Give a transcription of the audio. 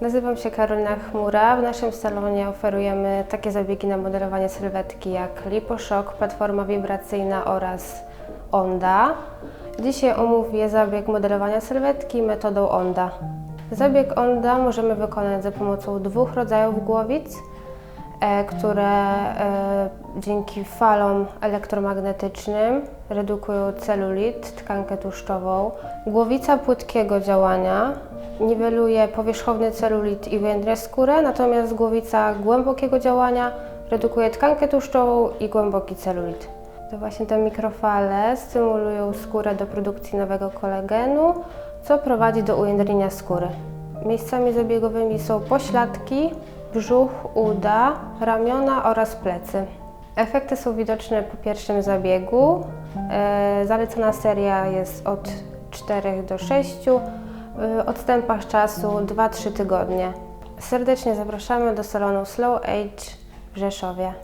Nazywam się Karolina Chmura. W naszym salonie oferujemy takie zabiegi na modelowanie sylwetki jak liposhock, platforma wibracyjna oraz Onda. Dzisiaj omówię zabieg modelowania sylwetki metodą Onda. Zabieg Onda możemy wykonać za pomocą dwóch rodzajów głowic, e, które e, dzięki falom elektromagnetycznym redukują celulit, tkankę tłuszczową. Głowica płytkiego działania niweluje powierzchowny celulit i ujędrnia skórę, natomiast głowica głębokiego działania redukuje tkankę tłuszczową i głęboki celulit. To właśnie te mikrofale stymulują skórę do produkcji nowego kolagenu, co prowadzi do ujędrnienia skóry. Miejscami zabiegowymi są pośladki, brzuch, uda, ramiona oraz plecy. Efekty są widoczne po pierwszym zabiegu. E, Zalecana seria jest od 4 do 6, w odstępach czasu 2-3 tygodnie. Serdecznie zapraszamy do salonu Slow Age w Rzeszowie.